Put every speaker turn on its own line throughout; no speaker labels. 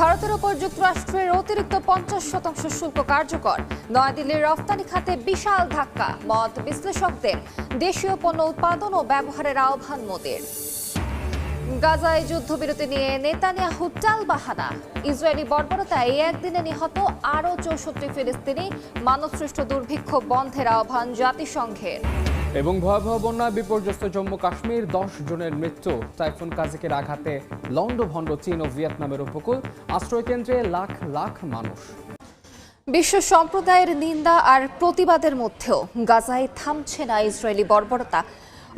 ভারতের ওপর যুক্তরাষ্ট্রের অতিরিক্ত পঞ্চাশ শতাংশ শুল্ক কার্যকর। নয়াদিল্লির রফতানি খাতে বিশাল ধাক্কা, মত বিশ্লেষকদের। দেশীয় পণ্য উৎপাদন ও ব্যবহারের আহ্বান মোদের। গাজায় যুদ্ধবিরতি নিয়ে নেতানিয়াহু টাল বাহানা। ইসরায়েলি বর্বরতায় একদিনে নিহত আরও চৌষট্টি ফিলিস্তিনি। মানবসৃষ্ট দুর্ভিক্ষ বন্ধের আহ্বান জাতিসংঘের।
এবং ভয়াবহ বন্যা বিপর্যস্ত জম্মু কাশ্মীর, দশ জনের মৃত্যু। টাইফুন কাজিকের আঘাতে লন্ডভন্ড চীন ও ভিয়েতনামের উপকূল। আশ্রয়কেন্দ্রে লাখ লাখ মানুষ।
বিশ্ব সম্প্রদায়ের নিন্দা আর প্রতিবাদের মধ্যেও গাজায় থামছে না ইসরায়েলি বর্বরতা।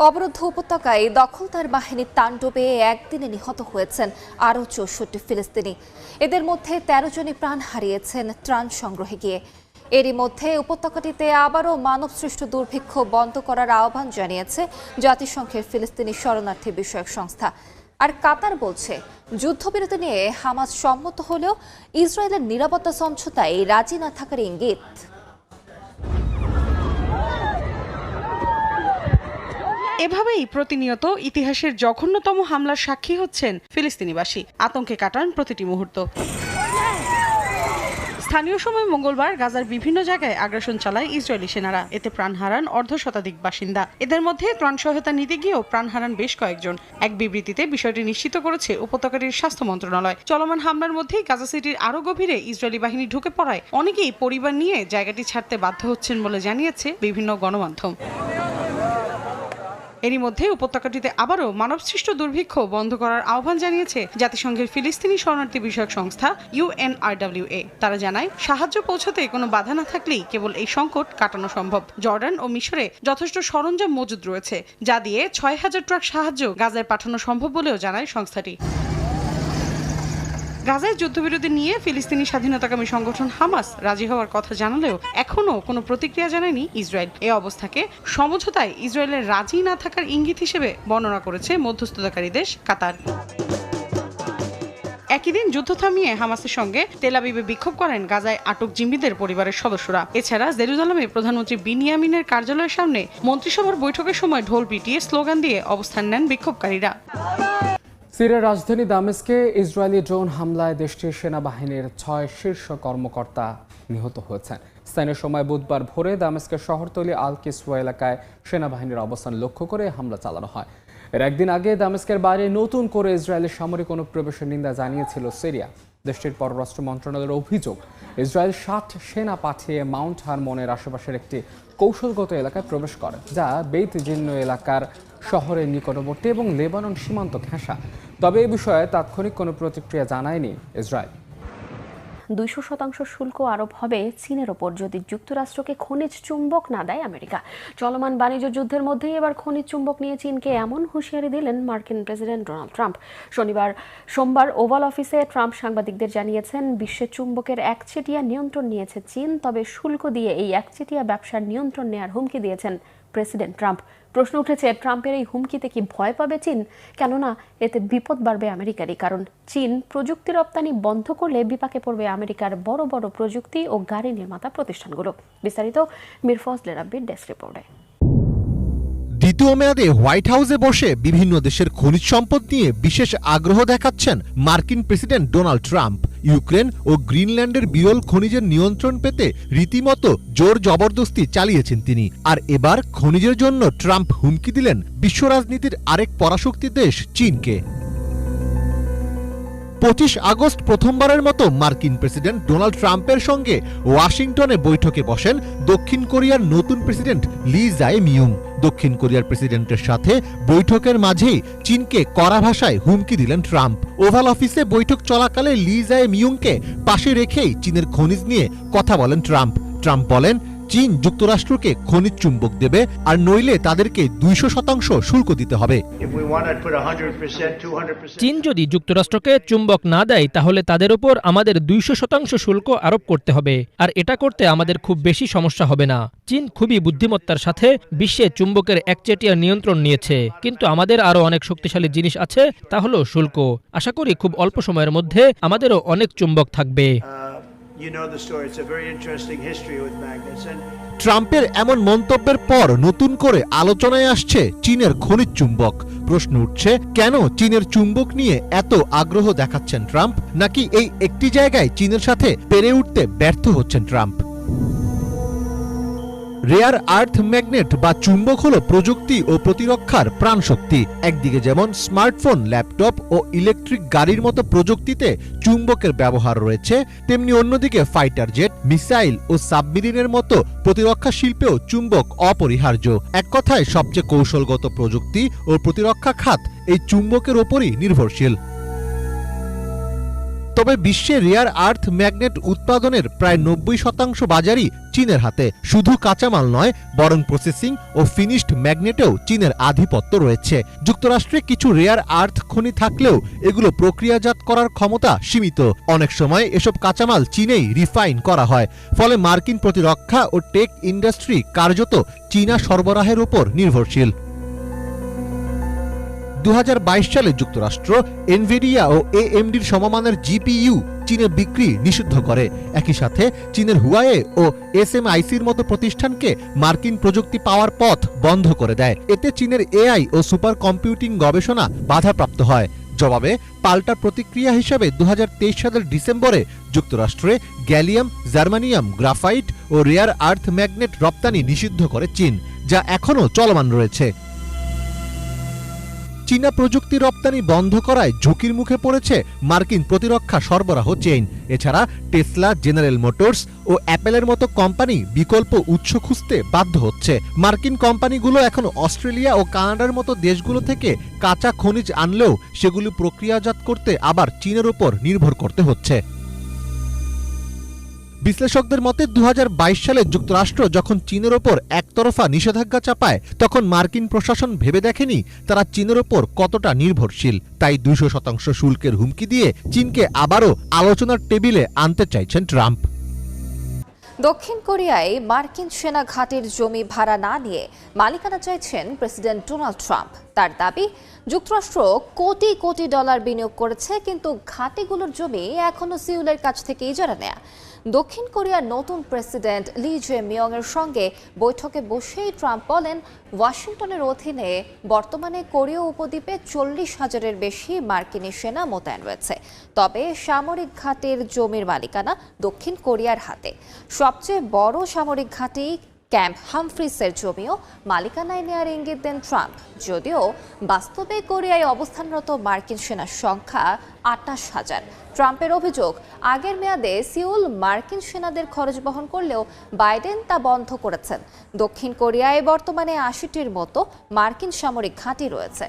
অবরুদ্ধ উপত্যকায় দখলদার বাহিনীর তাণ্ডবে একদিনে নিহত হয়েছেন আরও চৌষট্টি ফিলিস্তিনি। এদের মধ্যে তেরো জনই প্রাণ হারিয়েছেন ত্রাণ সংগ্রহে গিয়ে। এরই মধ্যে উপত্যকাটিতে আবারও মানবসৃষ্ট দুর্ভিক্ষ বন্ধ করার আহ্বান জানিয়েছে জাতিসংঘের ফিলিস্তিনি শরণার্থী বিষয়ক সংস্থা। আর কাতার বলছে, যুদ্ধবিরতি নিয়ে হামাস সম্মত হলেও ইসরায়েলের নিরাপত্তা সমঝোতায় রাজি না থাকার ইঙ্গিত।
এভাবেই প্রতিনিয়ত ইতিহাসের জঘন্যতম হামলার সাক্ষী হচ্ছেন ফিলিস্তিনিবাসী। আতঙ্কে কাটান প্রতিটি মুহূর্ত। স্থানীয় সময় মঙ্গলবার গাজার বিভিন্ন জায়গায় আগ্রাসন চালায় ইসরায়েলি সেনারা। এতে প্রাণ হারান অর্ধ শতাধিক বাসিন্দা। এদের মধ্যে ত্রাণ সহায়তা নিতে গিয়েও প্রাণ হারান বেশ কয়েকজন। এক বিবৃতিতে বিষয়টি নিশ্চিত করেছে উপত্যকাটির স্বাস্থ্য মন্ত্রণালয়। চলমান হামলার মধ্যেই গাজা সিটির আরও গভীরে ইসরায়েলি বাহিনী ঢুকে পড়ায় অনেকেই পরিবার নিয়ে জায়গাটি ছাড়তে বাধ্য হচ্ছেন বলে জানিয়েছে বিভিন্ন গণমাধ্যম। এরই মধ্যে উপত্যকাটিতে আবারও মানবসৃষ্ট দুর্ভিক্ষ বন্ধ করার আহ্বান জানিয়েছে জাতিসংঘের ফিলিস্তিনি শরণার্থী বিষয়ক সংস্থা ইউএনআরডব্লিউ এ। তারা জানায়, সাহায্য পৌঁছতে কোনো বাধা না থাকলেই কেবল এই সংকট কাটানো সম্ভব। জর্ডান ও মিশরে যথেষ্ট সরঞ্জাম মজুদ রয়েছে, যা দিয়ে ছয় হাজার ট্রাক সাহায্য গাজায় পাঠানো সম্ভব বলেও জানায় সংস্থাটি। গাজায় যুদ্ধবিরতি নিয়ে ফিলিস্তিনি স্বাধীনতাকামী সংগঠন হামাস রাজি হওয়ার কথা জানালেও এখনও কোনো প্রতিক্রিয়া জানায়নি ইসরায়েল। এ অবস্থাকে সমঝোতায় ইসরায়েলের রাজি না থাকার ইঙ্গিত হিসেবে বর্ণনা করেছে মধ্যস্থতাকারী দেশ কাতার। একই দিন যুদ্ধ থামিয়ে হামাসের সঙ্গে তেলাবিবে বিক্ষোভ করেন গাজায় আটক জিম্মিদের পরিবারের সদস্যরা। এছাড়া জেরুজালামে প্রধানমন্ত্রী বিনিয়ামিনের কার্যালয়ের সামনে মন্ত্রিসভার বৈঠকের সময় ঢোল পিটিয়ে স্লোগান দিয়ে অবস্থান নেন বিক্ষোভকারীরা।
সিরিয়ার রাজধানী দামেস্কে ইসরায়েলি ড্রোন হামলায় দেশটির সেনাবাহিনীর ছয় শীর্ষ কর্মকর্তা নিহত হয়েছেন। স্থানীয় সময় বুধবার ভোরে দামেস্কের শহরতলি আল কিসওয়া এলাকায় সেনাবাহিনীর অবস্থান লক্ষ্য করে হামলা চালানো হয়। এর একদিন আগে দামেস্কের বাইরে নতুন করে ইসরায়েলের সামরিক অনুপ্রবেশের নিন্দা জানিয়েছিল সিরিয়া। দেশটির পররাষ্ট্র মন্ত্রণালয়ের অভিযোগ, ইসরায়েল ষাট সেনা পাঠিয়ে মাউন্ট হারমোনের আশেপাশের একটি কৌশলগত এলাকায় প্রবেশ করে, যা বেইত জিন্ন এলাকার শহরের নিকটবর্তী এবং লেবানন সীমান্ত ঘেঁষা। তবে এ বিষয়ে তাৎক্ষণিক কোনো প্রতিক্রিয়া জানায়নি ইসরায়েল।
দুইশো শতাংশ শুল্ক আরোপ হবে চীনের ওপর যদি যুক্তরাষ্ট্রকে খনিজ চুম্বক না দেয় আমেরিকা। চলমান বাণিজ্য যুদ্ধের মধ্যেই এবার খনিজ চুম্বক নিয়ে চীনকে এমন হুঁশিয়ারি দিলেন মার্কিন প্রেসিডেন্ট ডোনাল্ড ট্রাম্প। শনিবার সোমবার ওভাল অফিসে ট্রাম্প সাংবাদিকদের জানিয়েছেন, বিশ্বে চুম্বকের একচেটিয়া নিয়ন্ত্রণ নিয়েছে চীন, তবে শুল্ক দিয়ে এই একচেটিয়া ব্যবসার নিয়ন্ত্রণ নেয়ার হুমকি দিয়েছেন প্রেসিডেন্ট ট্রাম্প। প্রশ্ন উঠেছে, ট্রাম্পের এই হুমকিতে কি ভয় পাবে চীন? কেননা, এতে বিপদ বাড়বে আমেরিকারই, কারণ চীন প্রযুক্তি রপ্তানি বন্ধ করলে বিপাকে পড়বে আমেরিকার বড় বড় প্রযুক্তি ও গাড়ি নির্মাতা প্রতিষ্ঠানগুলো। বিস্তারিত মির ফজলে রাব্বির ডেস্ক রিপোর্টে।
দ্বিতীয় মেয়াদে হোয়াইট হাউসে বসে বিভিন্ন দেশের খনিজ সম্পদ নিয়ে বিশেষ আগ্রহ দেখাচ্ছেন মার্কিন প্রেসিডেন্ট ডোনাল্ড ট্রাম্প। ইউক্রেন ও গ্রিনল্যান্ডের বিরল খনিজের নিয়ন্ত্রণ পেতে রীতিমতো জোর জবরদস্তি চালিয়েছেন তিনি। আর এবার খনিজের জন্য ট্রাম্প হুমকি দিলেন বিশ্ব রাজনীতির আরেক পরাশক্তি দেশ চীনকে। পঁচিশ আগস্ট প্রথমবারের মতো মার্কিন প্রেসিডেন্ট ডোনাল্ড ট্রাম্পের সঙ্গে ওয়াশিংটনে বৈঠকে বসেন দক্ষিণ কোরিয়ার নতুন প্রেসিডেন্ট লি জাই মিউং দক্ষিণ কোরিয়ার প্রেসিডেন্টের সাথে বৈঠকের মাঝেই চীনকে কড়া ভাষায় হুমকি দিলেন ট্রাম্প। ওভাল অফিসে বৈঠক চলাকালে লি জায় মিউংকে পাশে রেখেই চীনের খনিজ নিয়ে কথা বলেন ট্রাম্প। ট্রাম্প বলেন চীন যুক্তরাষ্ট্রকে খনিজ চুম্বক দেবে আর নইলে তাদেরকে দুইশো শতাংশ শুল্ক দিতে হবে।
If we want to put 100%, 200%.
চীন যদি যুক্তরাষ্ট্রকে চুম্বক না দেয় তাহলে তাদের উপর আমাদের দুইশো শতাংশ শুল্ক আরোপ করতে হবে। আর এটা করতে আমাদের খুব বেশি সমস্যা হবে না। চীন খুবই বুদ্ধিমত্তার সাথে বিশ্বে চুম্বকের একচেটিয়া নিয়ন্ত্রণ নিয়েছে। কিন্তু আমাদের আরও অনেক শক্তিশালী জিনিস আছে তা হলো শুল্ক। আশা করি খুব অল্প সময়ের মধ্যে আমাদেরও অনেক চুম্বক থাকবে।
ট্রাম্পের এমন মন্তব্যের পর নতুন করে আলোচনায় আসছে চীনের খনিজ চুম্বক। প্রশ্ন উঠছে, কেন চীনের চুম্বক নিয়ে এত আগ্রহ দেখাচ্ছেন ট্রাম্প? নাকি এই একটি জায়গায় চীনের সাথে পেরে উঠতে ব্যর্থ হচ্ছেন ট্রাম্প? রেয়ার আর্থ ম্যাগনেট বা চুম্বক হল প্রযুক্তি ও প্রতিরক্ষার প্রাণশক্তি। একদিকে যেমন স্মার্টফোন, ল্যাপটপ ও ইলেকট্রিক গাড়ির মতো প্রযুক্তিতে চুম্বকের ব্যবহার রয়েছে, তেমনি অন্যদিকে ফাইটার জেট, মিসাইল ও সাবমেরিনের মতো প্রতিরক্ষা শিল্পেও চুম্বক অপরিহার্য। এক কথায়, সবচেয়ে কৌশলগত প্রযুক্তি ও প্রতিরক্ষা খাত এই চুম্বকের ওপরই নির্ভরশীল। তবে বিশ্বে রেয়ার আর্থ ম্যাগনেট উৎপাদনের প্রায় নব্বই শতাংশ বাজারই চীনের হাতে। শুধু কাঁচামাল নয়, বরং প্রসেসিং ও ফিনিশড ম্যাগনেটেও চীনের আধিপত্য রয়েছে। যুক্তরাষ্ট্রে কিছু রেয়ার আর্থ খনি থাকলেও এগুলো প্রক্রিয়াজাত করার ক্ষমতা সীমিত। অনেক সময় এসব কাঁচামাল চীনেই রিফাইন করা হয়। ফলে মার্কিন প্রতিরক্ষা ও টেক ইন্ডাস্ট্রি কার্যত চীনা সরবরাহের উপর নির্ভরশীল। দু হাজার বাইশ সালে যুক্তরাষ্ট্র এনভিডিয়া ও এএমডির সমমানের জিপিইউ চীনে বিক্রি নিষিদ্ধ করে। একই সাথে চীনের হুয়ায়ে ও এসএমআইসির মতো প্রতিষ্ঠানকে মার্কিন প্রযুক্তি পাওয়ার পথ বন্ধ করে দেয়। এতে চীনের এআই ও সুপার কম্পিউটিং গবেষণা বাধাপ্রাপ্ত হয়। জবাবে পাল্টা প্রতিক্রিয়া হিসেবে দু হাজার তেইশ সালের ডিসেম্বরে যুক্তরাষ্ট্রে গ্যালিয়াম, জার্মানিয়াম গ্রাফাইট ও রেয়ার আর্থ ম্যাগনেট রপ্তানি নিষিদ্ধ করে চীন, যা এখনও চলমান রয়েছে। চীনা প্রযুক্তি রপ্তানি বন্ধ করায় ঝুঁকির মুখে পড়েছে মার্কিন প্রতিরক্ষা সরবরাহ চেইন। এছাড়া টেসলা, জেনারেল মোটরস ও অ্যাপেলের মতো কোম্পানি বিকল্প উৎস খুঁজতে বাধ্য হচ্ছে। মার্কিন কোম্পানিগুলো এখন অস্ট্রেলিয়া ও কানাডার মতো দেশগুলো থেকে কাঁচা খনিজ আনলেও সেগুলি প্রক্রিয়াজাত করতে আবার চীনের ওপর নির্ভর করতে হচ্ছে। বিশ্লেষকদের মতে দু হাজার বাইশ সালে যুক্তরাষ্ট্র যখন চীনের ওপর একতরফা নিষেধাজ্ঞা চাপায়, তখন মার্কিন প্রশাসন ভেবে দেখেনি তারা চীনের ওপর কতটা নির্ভরশীল। তাই দুইশো শতাংশ শুল্কের হুমকি দিয়ে চীনকে আবারও আলোচনার টেবিলে আনতে চাইছেন ট্রাম্প।
দক্ষিণ কোরিয়ায় মার্কিন সেনা ঘাটের জমি ভাড়া না নিয়ে মালিকানা চাইছেন প্রেসিডেন্ট ডোনাল্ড ট্রাম্প। তার দাবি যুক্তরাষ্ট্র কোটি কোটি ডলার বিনিয়োগ করেছে, কিন্তু ঘাটিগুলোর জমি এখনও সিউলের কাছ থেকে ইজারা নেয়া। দক্ষিণ কোরিয়ার নতুন প্রেসিডেন্ট লি জে মিয়ং এর সঙ্গে বৈঠকে বসেই ট্রাম্প বলেন, ওয়াশিংটনের অধীনে বর্তমানে কোরীয় উপদ্বীপে চল্লিশ হাজারের বেশি মার্কিনী সেনা মোতায়েন রয়েছে। তবে সামরিক ঘাটের জমির মালিকানা দক্ষিণ কোরিয়ার হাতে। সবচেয়ে বড় সামরিক ঘাঁটি ক্যাম্প হামফ্রিসের জমিও মালিকানায় নেয়ার ইঙ্গিত দেন ট্রাম্প। যদিও বাস্তবে কোরিয়ায় অবস্থানরত মার্কিন সেনার সংখ্যা আটাশ হাজার। ট্রাম্পের অভিযোগ, আগের মেয়াদে সিউল মার্কিন সেনাদের খরচ বহন করলেও বাইডেন তা বন্ধ করেছেন। দক্ষিণ কোরিয়ায় বর্তমানে আশিটির মতো মার্কিন সামরিক ঘাঁটি রয়েছে।